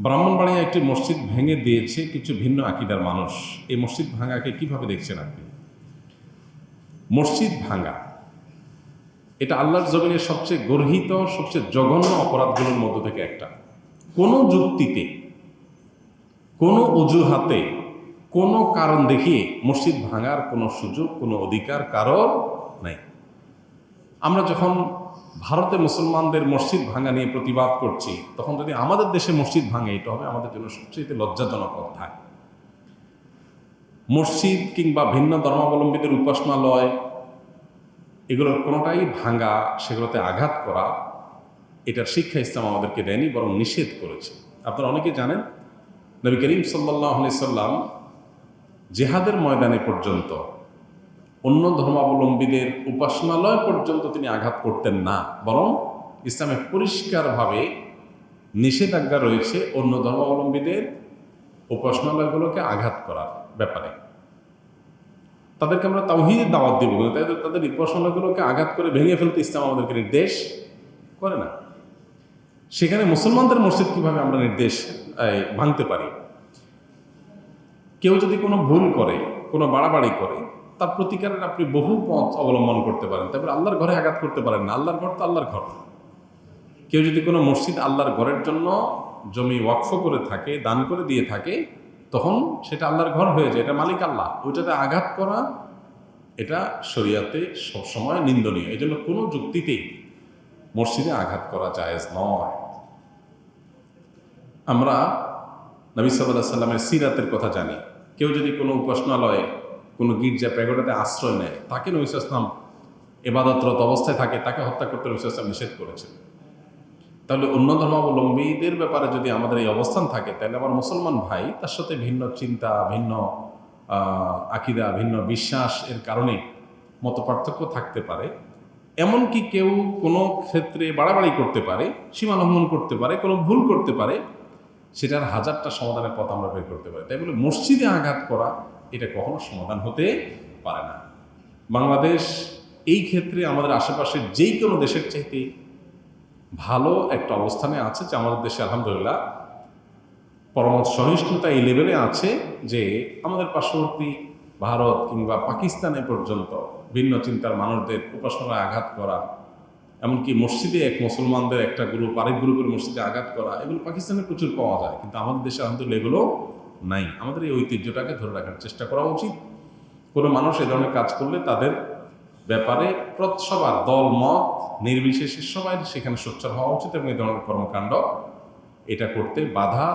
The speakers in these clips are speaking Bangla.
ব্রাহ্মণবাড়িয়া একটি মসজিদ ভেঙে দিয়েছে কিছু ভিন্ন আকিদার মানুষ। এই মসজিদ ভাঙাকে কীভাবে দেখছেন আপনি? মসজিদ ভাঙা। এটা আল্লাহর জমিনের সবচেয়ে গর্হিত, সবচেয়ে জঘন্য অপরাধগুলোর মধ্য থেকে একটা। কোনো যুক্তিতে, কোনো অজুহাতে, কোনো কারণ দেখিয়ে মসজিদ ভাঙার কোনো সুযোগ, কোনো অধিকার কারোর নাই। আমরা যখন ভারতে মুসলমানদের মসজিদ ভাঙা নিয়ে প্রতিবাদ করছি, তখন যদি আমাদের দেশে মসজিদ ভাঙে, এটা হবে আমাদের জন্য সবচেয়ে লজ্জাজনক অধ্যায়। মসজিদ কিংবা ভিন্ন ধর্মাবলম্বীদের উপাসনালয়, এগুলোর কোনোটাই ভাঙা, সেগুলোতে আঘাত করা, এটার শিক্ষা ইসলাম আমাদেরকে দেয়নি, বরং নিষেধ করেছে। আপনারা অনেকে জানেন, নবী করিম সাল্লাহ সাল্লাম জেহাদের ময়দানে পর্যন্ত অন্য ধর্মাবলম্বীদের উপাসনালয় পর্যন্ত তিনি আঘাত করতেন না, বরং ইসলামে পরিষ্কারভাবে নিষেধাজ্ঞা রয়েছে অন্য ধর্মাবলম্বীদের উপাসনালয়গুলোকে আঘাত করার ব্যাপারে। তাদেরকে আমরা তাওহিদের দাওয়াত দিব তাদের তাদের উপাসনালয়গুলোকে আঘাত করে ভেঙে ফেলতে ইসলাম আমাদেরকে নির্দেশ করে না। সেখানে মুসলমানদের মসজিদ কীভাবে আমরা নির্দেশ ভাঙতে পারি? কেউ যদি কোনো ভুল করে, কোনো বাড়াবাড়ি করে তার প্রতিকারের আপনি বহু পথ অবলম্বন করতে পারেন। তারপরে আল্লাহর ঘরে আঘাত করতে পারেন না। আল্লাহর ঘর তো আল্লাহর ঘর। কেউ যদি কোনো মসজিদ আল্লাহর ঘরের জন্য জমি ওয়াকফ করে থাকে, দান করে দিয়ে থাকে, তখন সেটা আল্লাহর ঘর হয়ে যায়। এটা মালিক আল্লাহ। ওইটাতে আঘাত করা, এটা শরিয়াতে সবসময় নিন্দনীয়। এই জন্য কোনো যুক্তিতেই মসজিদে আঘাত করা জায়েজ নয়। আমরা নবী সাল্লাহ সাল্লামের সিরাতের কথা জানি। কেউ যদি কোনো উপাসনালয়ে কোনো গির্জা প্যাগোডাতে আশ্রয় নেয়। তাকে নবী ইসলাম এবাদতরত অবস্থায় থাকে, তাকে হত্যা করতে নবী ইসলাম নিষেধ করেছেন। তাহলে অন্য ধর্মাবলম্বীদের ব্যাপারে যদি আমাদের এই অবস্থান থাকে, তাহলে আমার মুসলমান ভাই তার সাথে ভিন্ন চিন্তা, ভিন্ন আকিদা, ভিন্ন বিশ্বাস এর কারণে মত পার্থক্য থাকতে পারে। এমনকি কেউ কোনো ক্ষেত্রে বাড়াবাড়ি করতে পারে, সীমা লঙ্ঘন করতে পারে, কোনো ভুল করতে পারে, সেটার হাজারটা সমাধানের পথ আমরা বের করতে পারি। তাই বলে মসজিদে আঘাত করা এটা কখনো সমাধান হতে পারে না। বাংলাদেশ এই ক্ষেত্রে আমাদের আশেপাশের যেই কোনো দেশের চাইতে ভালো একটা অবস্থানে আছে যে আমাদের দেশে আলহামদুলিল্লাহ পরমত সহিষ্ণুতা এই লেভেলে আছে যে আমাদের পার্শ্ববর্তী ভারত কিংবা পাকিস্তানে পর্যন্ত ভিন্ন চিন্তার মানুষদের উপাসনায় আঘাত করা, এমনকি মসজিদে এক মুসলমানদের একটা গ্রুপ আরেক গ্রুপের মসজিদে আঘাত করা, এগুলো পাকিস্তানে প্রচুর পাওয়া যায়। কিন্তু আমাদের দেশে আলহামদুলিল্লাহ এগুলো নাই। আমাদের এই ঐতিহ্যটাকে ধরে রাখার চেষ্টা করা উচিত। কোনো মানুষ এ ধরনের কাজ করলে তাদের ব্যাপারে সবার দল, মত, নির্বিশেষে সবাই সেখানে সোচ্চার হওয়া উচিত এবং এই ধরনের কর্মকাণ্ড এটা করতে বাধা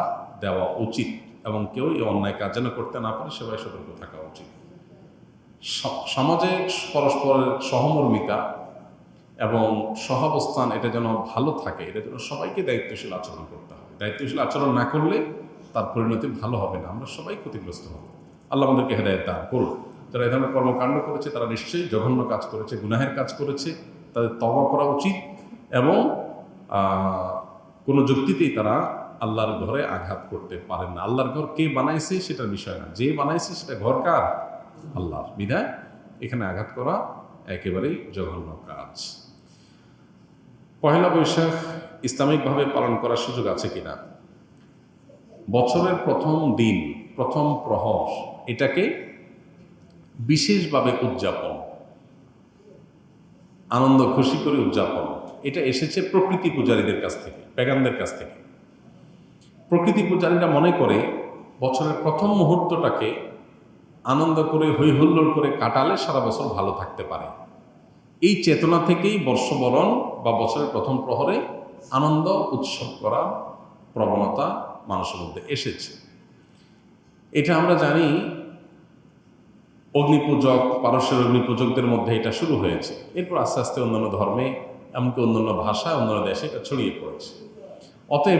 দেওয়া উচিত এবং কেউ এই অন্যায় কাজ যেন করতে না পারে সবাই সতর্ক থাকা উচিত। সমাজে পরস্পরের সহমর্মিতা এবং সহাবস্থান এটা যেন ভালো থাকে, এটা যেন সবাইকে দায়িত্বশীল আচরণ করতে হবে। দায়িত্বশীল আচরণ না করলে তার পরিণতি ভালো হবে না। আমরা সবাই ক্ষতিগ্রস্ত হব। আল্লাহ আমাদেরকে হেদায়ত দান করুন। যারা এ ধরনের কর্মকাণ্ড করেছে, তারা নিশ্চয়ই জঘন্য কাজ করেছে, গুনাহের কাজ করেছে। তাদের তবা করা উচিত এবং কোনো যুক্তিতেই তারা আল্লাহর ঘরে আঘাত করতে পারেন না। আল্লাহর ঘর কে বানাইছে সেটার বিষয় না। যে বানাইছে সেটা ঘর কার? আল্লাহর। বিধায় এখানে আঘাত করা একেবারেই জঘন্য কাজ। পহেলা বৈশাখ ইসলামিকভাবে পালন করার সুযোগ আছে কিনা? বছরের প্রথম দিন, প্রথম প্রহর, এটাকে বিশেষভাবে উদযাপন। আনন্দ, খুশি করে উদযাপন। এটা এসেছে প্রকৃতি পূজারীদের কাছ থেকে প্যাগানদের কাছ থেকে। প্রকৃতি পূজারীরা মনে করে বছরের প্রথম মুহূর্তটাকে আনন্দ করে, হৈহুল্লোড় করে কাটালে সারা বছর ভালো থাকতে পারে। এই চেতনা থেকেই বর্ষবরণ বা বছরের প্রথম প্রহরে আনন্দ, উৎসব করার প্রবণতা মানুষের মধ্যে এসেছে। এটা আমরা জানি অগ্নিপূজক, পারস্যের অগ্নিপূজকদের মধ্যে এটা শুরু হয়েছে। এরপর আস্তে আস্তে অন্যান্য ধর্মে, এমনকি অন্যান্য ভাষা, অন্যান্য দেশে এটা ছড়িয়ে পড়েছে। অতএব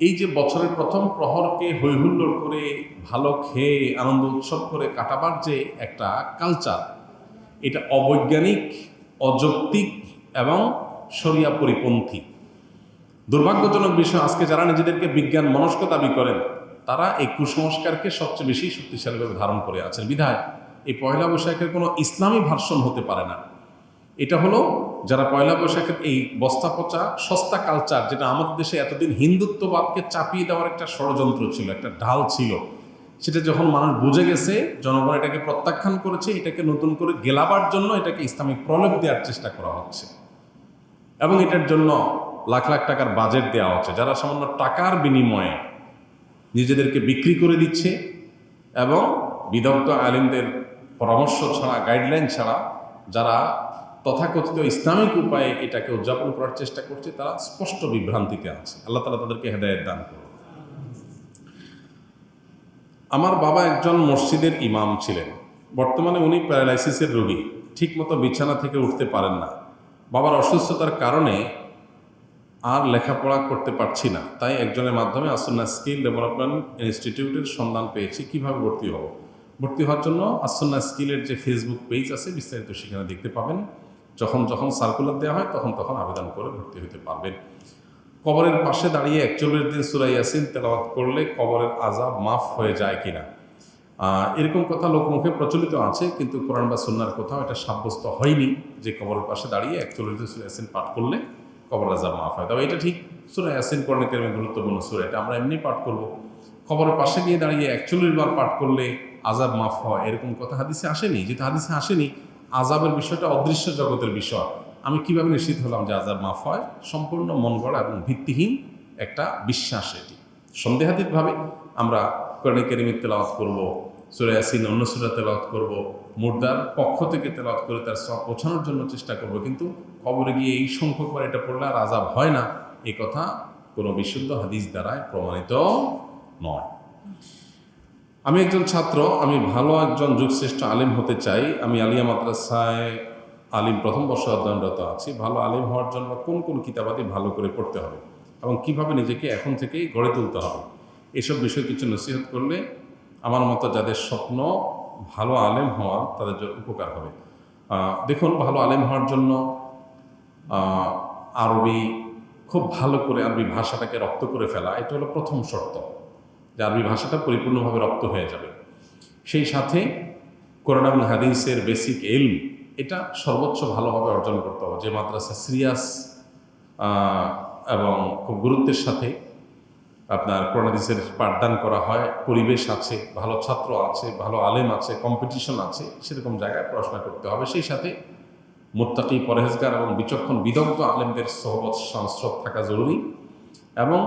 এই যে বছরের প্রথম প্রহরকে হৈহুল্লোড় করে, ভালো খেয়ে, আনন্দ উৎসব করে কাটাবার যে একটা কালচার এটা অবৈজ্ঞানিক, অযৌক্তিক এবং শরিয়া পরিপন্থী দুর্ভাগ্যজনক বিষয়, আজকে যারা নিজেদেরকে বিজ্ঞান মনস্ক দাবি করেন, তারা এই কুসংস্কারকে সবচেয়ে বেশি শক্তিশালীভাবে ধারণ করে আছেন। বিধায়, এই পয়লা বৈশাখের কোনো ইসলামী ভার্সন হতে পারে না। এটা হলো, যারা পয়লা বৈশাখের এই বস্তা পচা সস্তা কালচার যেটা আমাদের দেশে এতদিন হিন্দুত্ববাদকে চাপিয়ে দেওয়ার একটা ষড়যন্ত্র ছিল, একটা ঢাল ছিল, সেটা যখন মানুষ বুঝে গেছে, জনগণ এটাকে প্রত্যাখ্যান করেছে, এটাকে নতুন করে গেলাবার জন্য এটাকে ইসলামিক প্রলোভ দেওয়ার চেষ্টা করা হচ্ছে। এবং এটার জন্য লাখ লাখ টাকার বাজেট দেওয়া হচ্ছে, যারা সামান্য টাকার বিনিময়ে নিজেদেরকে বিক্রি করে দিচ্ছে এবং বিদগ্ধ আলিমদের পরামর্শ ছাড়া গাইডলাইন ছাড়া যারা তথাকথিত ইসলামিক উপায়ে এটাকে উদযাপন করার চেষ্টা করছে, তারা স্পষ্ট বিভ্রান্তিতে আছে। আল্লাহ তালা তাদেরকে হেদায়ত দান করুন। আমার বাবা একজন মসজিদের ইমাম ছিলেন। বর্তমানে উনি প্যারালাইসিসের রোগী। ঠিকমতো বিছানা থেকে উঠতে পারেন না। বাবার অসুস্থতার কারণে আর লেখাপড়া করতে পারছি না। তাই একজনের মাধ্যমে আসন্না স্কিল ডেভেলপমেন্ট ইনস্টিটিউটের সন্ধান পেয়েছি, কীভাবে ভর্তি হব। ভর্তি হওয়ার জন্য আসন্না স্কিলের যে ফেসবুক পেজ আছে, বিস্তারিত সেখানে দেখতে পাবেন। যখন যখন সার্কুলার দেওয়া হয়, তখন তখন আবেদন করে ভর্তি হতে পারবেন। কবরের পাশে দাঁড়িয়ে একচল্লিশ দিন সুরাই ইয়াসিন তেলাওয়াত করলে কবরের আজাব মাফ হয়ে যায় কিনা। এরকম কথা লোকমুখে প্রচলিত আছে, কিন্তু কোরআন বা সুন্নার কোথাও এটা সাব্যস্ত হয়নি যে কবরের পাশে দাঁড়িয়ে একচল্লিশ দিন সুরাই ইয়াসিন পাঠ করলে কবর আজাব মাফ হয়। তবে এটা ঠিক সুরাই ইয়াসিন কেরমে গুরুত্বপূর্ণ সুরা? এটা আমরা এমনি পাঠ করব। কবরের পাশে গিয়ে দাঁড়িয়ে একচল্লিশ বার পাঠ করলে আজাব মাফ হয়, এরকম কথা হাদিসে আসেনি। যেটা হাদিসে আসেনি আজাবের বিষয়টা অদৃশ্য জগতের বিষয়। আমি কীভাবে নিশ্চিত হলাম যে আজাব মাফ হয়? সম্পূর্ণ মন গড়া এবং ভিত্তিহীন একটা বিশ্বাস এটি। সন্দেহাতীতভাবে আমরা কোরআন কেরিমের তেলাওয়াত করব। সুরে ইয়াসিন অন্য সুরা তেলাওয়াত করব, মুর্দার পক্ষ থেকে তেলাওয়াত করে তার সব পৌঁছানোর জন্য চেষ্টা করব, কিন্তু কবরে গিয়ে এই সংখ্যকবার এটা পড়লে আর আজাব হয় না। এই কথা কোনো বিশুদ্ধ হাদিস দ্বারায় প্রমাণিত নয়। আমি একজন ছাত্র, আমি ভালো একজন যুগশ্রেষ্ঠ আলিম হতে চাই। আমি আলিয়া মাদ্রাসায় আলিম প্রথম বর্ষ অধ্যয়নরত আছি। ভালো আলিম হওয়ার জন্য কোন কোন কিতাবাদি ভালো করে পড়তে হবে এবং কীভাবে নিজেকে এখন থেকেই গড়ে তুলতে হবে, এসব বিষয়ে কিছু নসিহত করলে আমার মতো যাদের স্বপ্ন ভালো আলেম হওয়া তাদের জন্য উপকার হবে। দেখুন, ভালো আলেম হওয়ার জন্য আরবি খুব ভালো করে আরবি ভাষাটাকে রপ্ত করে ফেলা, এটা হলো প্রথম শর্ত, যে আরবি ভাষাটা পরিপূর্ণভাবে রপ্ত হয়ে যাবে। সেই সাথে কোরআন হাদিসের বেসিক এলম এটা সর্বোচ্চ ভালোভাবে অর্জন করতে হবে। যে মাদ্রাসা সিরিয়াস এবং খুব গুরুত্বের সাথে আপনার কোরআন হাদিসের পাঠদান করা হয়, পরিবেশ আছে, ভালো ছাত্র আছে, ভালো আলেম আছে কম্পিটিশন আছে, সেরকম জায়গায় পড়াশোনা করতে হবে। সেই সাথে মোত্তাকি, পরহেজগার এবং বিচক্ষণ বিদগ্ধ আলেমদের সহবত সংস্রব থাকা জরুরি এবং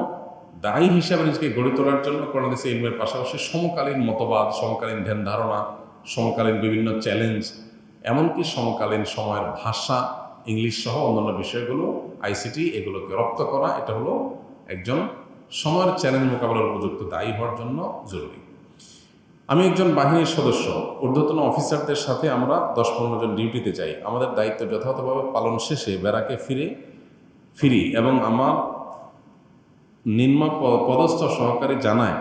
দায়ী হিসাবে নিজেকে গড়ে তোলার জন্য কোরআন হাদিসের ইলমের পাশাপাশি সমকালীন মতবাদ, সমকালীন ধ্যান ধারণা, সমকালীন বিভিন্ন চ্যালেঞ্জ এমনকি সমকালীন সময়ের ভাষা, ইংলিশ সহ অন্যান্য বিষয়গুলো, আইসিটি, এগুলোকে রপ্ত করা, এটা হলো একজন সময়ের চ্যালেঞ্জ মোকাবেলার উপযুক্ত দায়ী হওয়ার জন্য জরুরি। আমি একজন বাহিনীর সদস্য, ঊর্ধ্বতন অফিসারদের সাথে আমরা দশ পনেরো জন ডিউটিতে যাই। আমাদের দায়িত্ব যথাযথভাবে পালন শেষে বেড়াকে ফিরে, ফিরি এবং আমার নিম্ন পদস্থ সহকারী জানায়,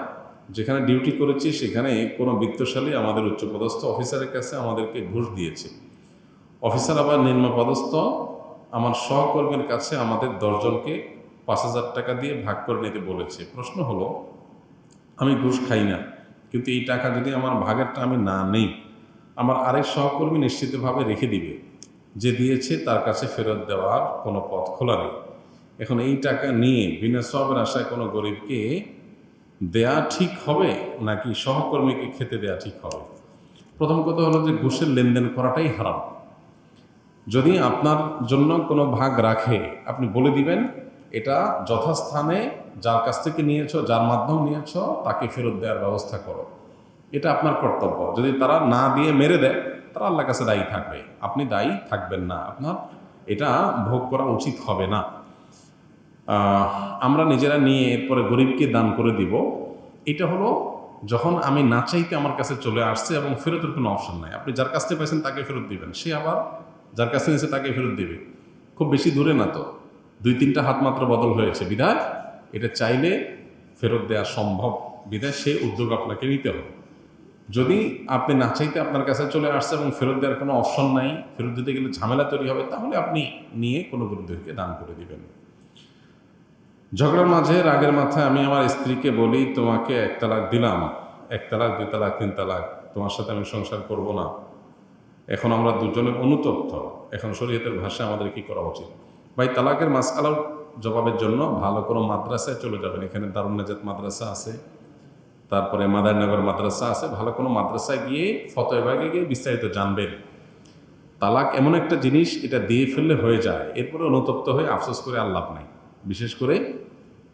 যেখানে ডিউটি করেছি, সেখানে কোনো বিত্তশালী আমাদের উচ্চপদস্থ অফিসারের কাছে আমাদেরকে ঘুষ দিয়েছে। অফিসার আবার নিম্ন পদস্থ, আমার সহকর্মীর কাছে আমাদের দশজনকে পাঁচ হাজার টাকা দিয়ে ভাগ করে নিতে বলেছে। প্রশ্ন হলো, আমি ঘুষ খাই না, কিন্তু এই টাকা যদি আমার ভাগেরটা আমি না নেই, আমার আরেক সহকর্মী নিশ্চিতভাবে রেখে দিবে, যে দিয়েছে তার কাছে ফেরত দেওয়ার কোনো পথ খোলা নেই। এখন এই টাকা নিয়ে বিনা সবের আশায় কোনো গরিবকে দেয়া ঠিক হবে, নাকি সহকর্মীকে খেতে দেয়া ঠিক হবে? প্রথম কথা হলো যে ঘুষের লেনদেন করাটাই হারাম। যদি আপনার জন্য কোনো ভাগ রাখে, আপনি বলে দিবেন এটা যথাস্থানে যার কাছ থেকে নিয়েছো, যার মাধ্যম নিয়েছো, তাকে ফেরত দেওয়ার ব্যবস্থা করো। এটা আপনার কর্তব্য। যদি তারা না দিয়ে মেরে দেয়, তারা আল্লাহর কাছে দায়ী থাকবে। আপনি দায়ী থাকবেন না। আপনার এটা ভোগ করা উচিত হবে না। আমরা নিজেরা নিয়ে এরপরে গরিবকে দান করে দিব। এটা হলো যখন আমি না চাইতে আমার কাছে চলে আসছে এবং ফেরতের কোনো অপশন নাই, আপনি যার কাছ থেকে পাইছেন তাকে ফেরত দিবেন। সে আবার যার কাছে নিয়েছে তাকে ফেরত দিবে। খুব বেশি দূরে না তো। দুই তিনটা হাত মাত্র বদল হয়েছে। বিধায় এটা চাইলে ফেরত দেওয়া সম্ভব। বিধায় সে উদ্যোগ আপনাকে নিতে হবে। যদি আপনি না চাইতে আপনার কাছে চলে আসছে এবং ফেরত দেওয়ার কোনো অপশন নাই, ফেরত দিতে গেলে ঝামেলা তৈরি হবে, তাহলে আপনি নিয়ে কোনো গরিবদেরকে দান করে দিবেন। ঝগড়ার মাঝে রাগের মাথায় আমি আমার স্ত্রীকে বলি, তোমাকে এক তালাক দিলাম। এক তালাক, দুই তালাক, তিন তালাক। তোমার সাথে আমি সংসার করব না। এখন আমরা দুজনে অনুতপ্ত। এখন শরীয়তের ভাষায় আমাদের কি করা উচিত? ভাই, তালাকের মাসকালার জবাবের জন্য ভালো কোনো মাদ্রাসায় চলে যাবেন। এখানে দারুণ নাজাত মাদ্রাসা আছে, তারপরে মাদারনগর মাদ্রাসা আছে। ভালো কোনো মাদ্রাসায় গিয়ে ফতোয়বাগে গিয়ে বিস্তারিত জানবেন। তালাক এমন একটা জিনিস, এটা দিয়ে ফেললে হয়ে যায়। এরপরে অনুতপ্ত হয়ে আফসোস করে আর লাভ নাই। বিশেষ করে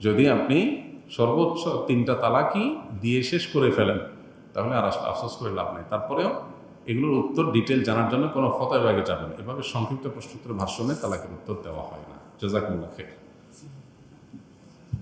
যদি আপনি সর্বোচ্চ তিনটা তালাকই দিয়ে শেষ করে ফেলেন, তাহলে আর আফসোস করে লাভ নাই। তারপরেও এগুলোর উত্তর ডিটেল জানার জন্য কোনো ফতোয়বাগে যাবেন এভাবে সংক্ষিপ্ত প্রশ্নোত্তর ভাষণে তালাকের উত্তর দেওয়া হয় না। জেজাকুল্লাহ খের।